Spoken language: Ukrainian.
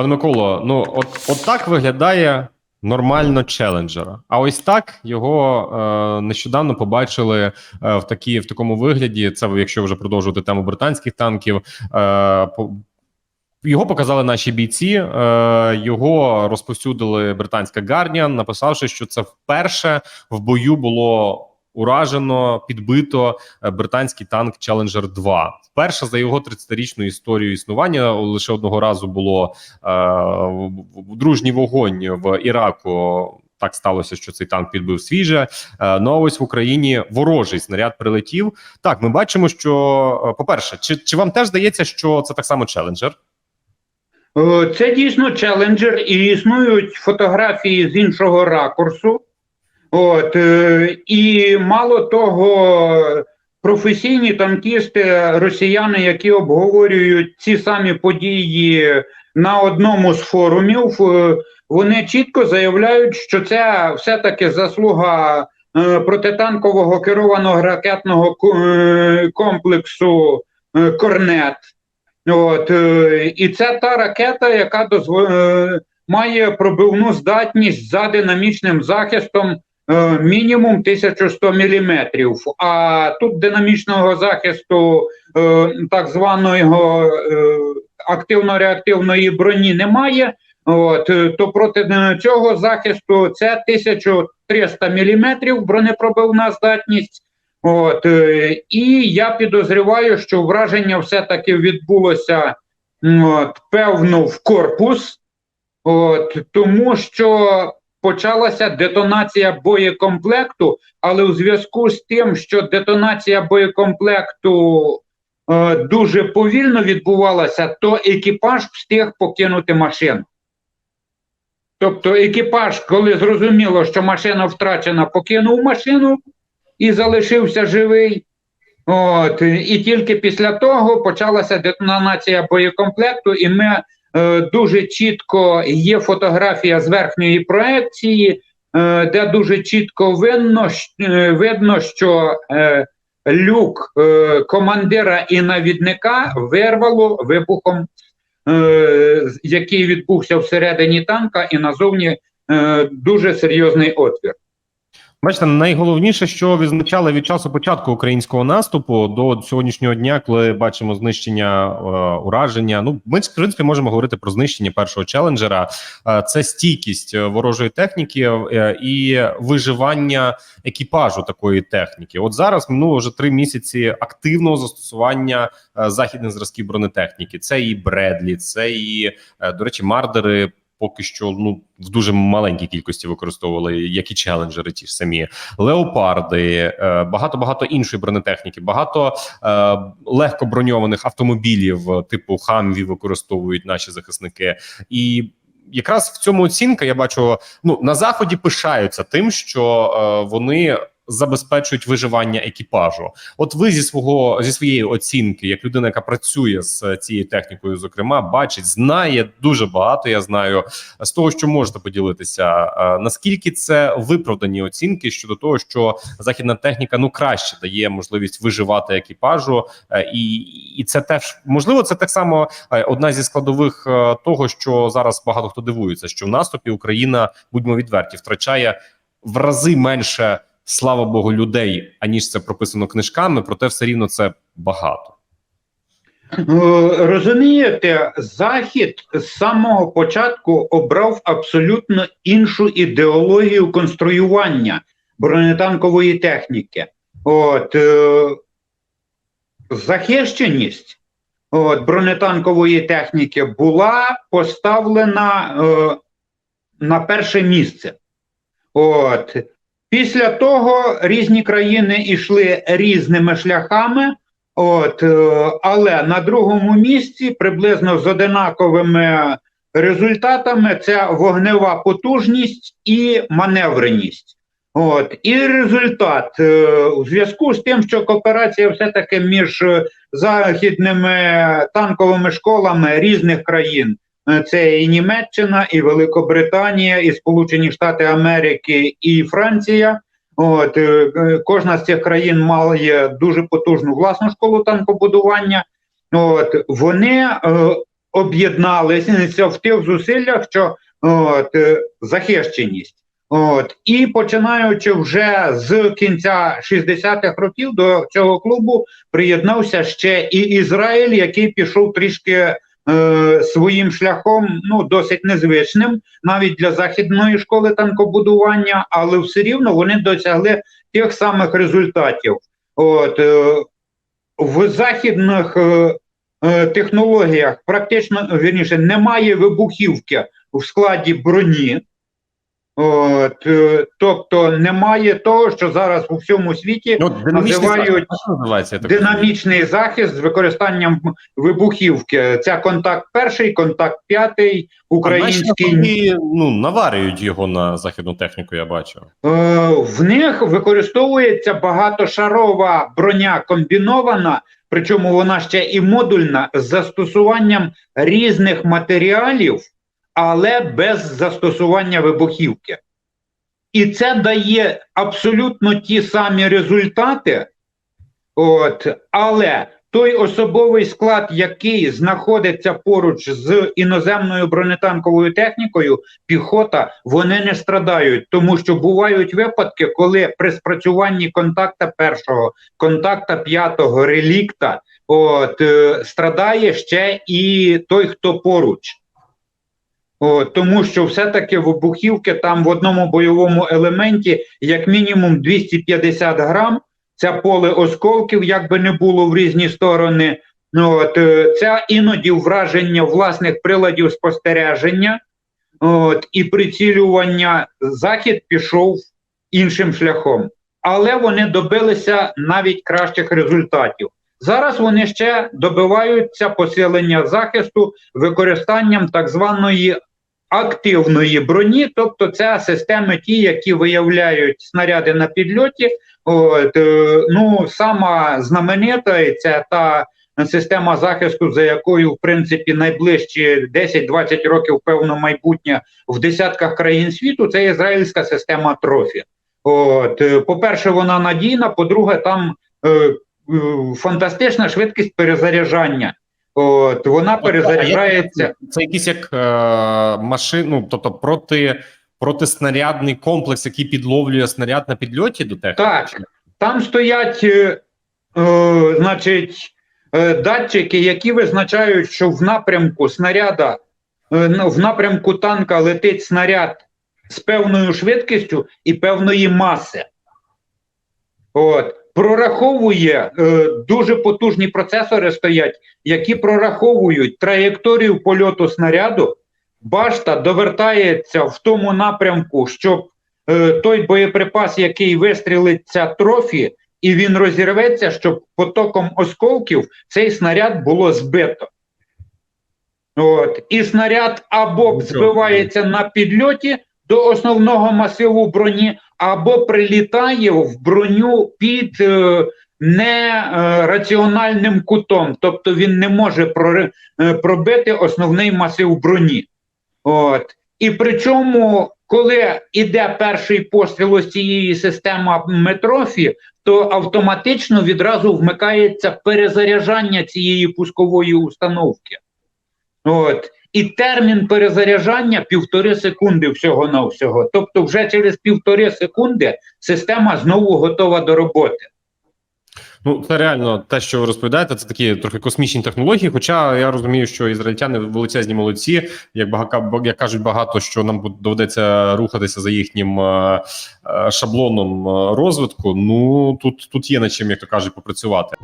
Пане Миколо, ну от, от так виглядає нормально челенджера. А ось так його е, нещодавно побачили е, в такі, в такому вигляді. Це якщо вже продовжувати тему британських танків. Е, по, його показали наші бійці, е, його розповсюдили британська Guardian, написавши, що це вперше в бою було уражено, підбито е, британський танк Challenger 2. Вперше за його 30-річну історію існування лише одного разу було е, дружній вогонь в Іраку. Так сталося, що цей танк підбив свіже. Е, Ну а ось в Україні ворожий снаряд прилетів. Так, ми бачимо, що е, по-перше, чи, чи вам теж здається, що це так само челенджер? Це дійсно челенджер, і існують фотографії з іншого ракурсу. От, е, і мало того, професійні танкісти, росіяни, які обговорюють ці самі події на одному з форумів, е, вони чітко заявляють, що це все-таки заслуга е, протитанкового керованого ракетного комплексу Корнет. От, і це та ракета, яка дозво... е, має пробивну здатність за динамічним захистом мінімум 1100 мм. А тут динамічного захисту е, так званого е, активно-реактивної броні немає. От, е, то проти е, цього захисту це 1300 мм бронепробивна здатність. От, е, і я підозрюваю, що враження все-таки відбулося от, певно в корпус, от, тому що почалася детонація боєкомплекту, але у зв'язку з тим, що детонація боєкомплекту е, дуже повільно відбувалася, то екіпаж встиг покинути машину. Тобто екіпаж, коли зрозуміло, що машина втрачена, покинув машину і залишився живий. От, і тільки після того почалася детонація боєкомплекту, і ми дуже чітко є фотографія з верхньої проекції, е, де дуже чітко видно, е, видно що е, люк е, командира і навідника вирвало вибухом, е, який відбувся всередині танка, і назовні е, дуже серйозний отвір. Бачите, найголовніше, що відзначали від часу початку українського наступу до сьогоднішнього дня, коли бачимо знищення е, ураження. Ну, ми в принципі можемо говорити про знищення першого челенджера. Е, це стійкість е, ворожої техніки е, і виживання екіпажу такої техніки. От зараз минуло вже три місяці активного застосування е, західних зразків бронетехніки. Це і Бредлі, це і е, до речі, мардери. Поки що ну в дуже маленькій кількості використовували як і челенджери, ті ж самі леопарди, багато багато іншої бронетехніки, багато е, легко броньованих автомобілів, е, типу Хамві, використовують наші захисники. І якраз в цьому оцінка я бачу. Ну на заході пишаються тим, що е, вони. Забезпечують виживання екіпажу. От ви зі свого зі своєї оцінки, як людина, яка працює з цією технікою, зокрема, бачить, знає дуже багато. Я знаю з того, що можете поділитися. е, Наскільки це виправдані оцінки щодо того, що західна техніка ну краще дає можливість виживати екіпажу, е, і, і це теж можливо, це так само е, одна зі складових е, того, що зараз багато хто дивується, що в наступі Україна, будьмо відверті, втрачає в рази менше. Слава Богу, людей, аніж це прописано книжками, проте все рівно це багато. Е, Розумієте, Захід з самого початку обрав абсолютно іншу ідеологію конструювання бронетанкової техніки. От, е, захищеність от, бронетанкової техніки була поставлена е, на перше місце. От. Після того різні країни йшли різними шляхами. От, е, але на другому місці приблизно з одинаковими результатами це вогнева потужність і маневреність. От, і результат е, у зв'язку з тим, що кооперація все-таки між е, західними танковими школами різних країн. Е, Це і Німеччина, і Великобританія, і Сполучені Штати Америки, і Франція. От е, е, кожна з цих країн має дуже потужну власну школу танкобудування. От вони е, об'єдналися в тих зусиллях, що от, захищеність. От, і починаючи вже з кінця 60-х років до цього клубу приєднався ще і Ізраїль, який пішов трішки е, своїм шляхом, ну досить незвичним, навіть для західної школи танкобудування, але все рівно вони досягли тих самих результатів. От е, в західних е, технологіях практично вірніше немає вибухівки в складі броні. От, е, тобто немає того, що зараз у всьому світі Ну, називають захист, динамічний захист з використанням вибухівки. Це контакт перший, контакт п'ятий, український. Наші ну, наварюють його на західну техніку, я бачу. Е, В них використовується багатошарова броня комбінована, причому вона ще і модульна з застосуванням різних матеріалів, але без застосування вибухівки. І це дає абсолютно ті самі результати. От, але той особовий склад, який знаходиться поруч з іноземною бронетанковою технікою, піхота, вони не страдають, тому що бувають випадки, коли при спрацюванні контакта першого, контакта п'ятого, релікта, от е, страдає ще і той, хто поруч. От, тому що все-таки вибухівки там в одному бойовому елементі як мінімум 250 грам. Це поле осколків, як би не було в різні сторони. Ну, от, е, це іноді враження власних приладів спостереження. От, і прицілювання захід пішов іншим шляхом. Але вони добилися навіть кращих результатів. Зараз вони ще добиваються посилення захисту використанням так званої активної броні, тобто це системи ті, які виявляють снаряди на підльоті. От, е, ну, сама знаменита це та система захисту, за якою, в принципі, найближчі 10-20 років певно майбутнє в десятках країн світу, це ізраїльська система трофі. От, е, по-перше, вона надійна, по-друге, там е, фантастична швидкість перезаряджання. От, вона перезаряджається. Це якийсь як е, машин, ну, тобто проти, протиснарядний комплекс, який підловлює снаряд на підльоті до техніки? Так. Там стоять, е, е, значить, е, датчики, які визначають, що в напрямку снаряда, е, ну, в напрямку танка летить снаряд з певною швидкістю і певної маси. От. Прораховує е, дуже потужні процесори стоять, які прораховують траєкторію польоту снаряду. Башта довертається в тому напрямку, щоб е, той боєприпас, який вистрілиться трофі, і він розірветься, щоб потоком осколків цей снаряд було збито. От. І снаряд або збивається на підльоті до основного масиву броні, або прилітає в броню під е, нераціональним кутом, тобто він не може е, пробити основний масив броні. От. І причому, коли йде перший постріл ось цієї системи метрофі, то автоматично відразу вмикається перезаряджання цієї пускової установки. От. І термін перезаряджання півтори секунди всього на всього. Тобто, вже через півтори секунди система знову готова до роботи. Ну, це реально те, що ви розповідаєте, це такі трохи космічні технології. Хоча я розумію, що ізраїльтяни величезні молодці, як багато як кажуть багато, що нам доведеться рухатися за їхнім е, е, шаблоном е, розвитку. Ну тут, тут є над чим, як то кажуть, попрацювати.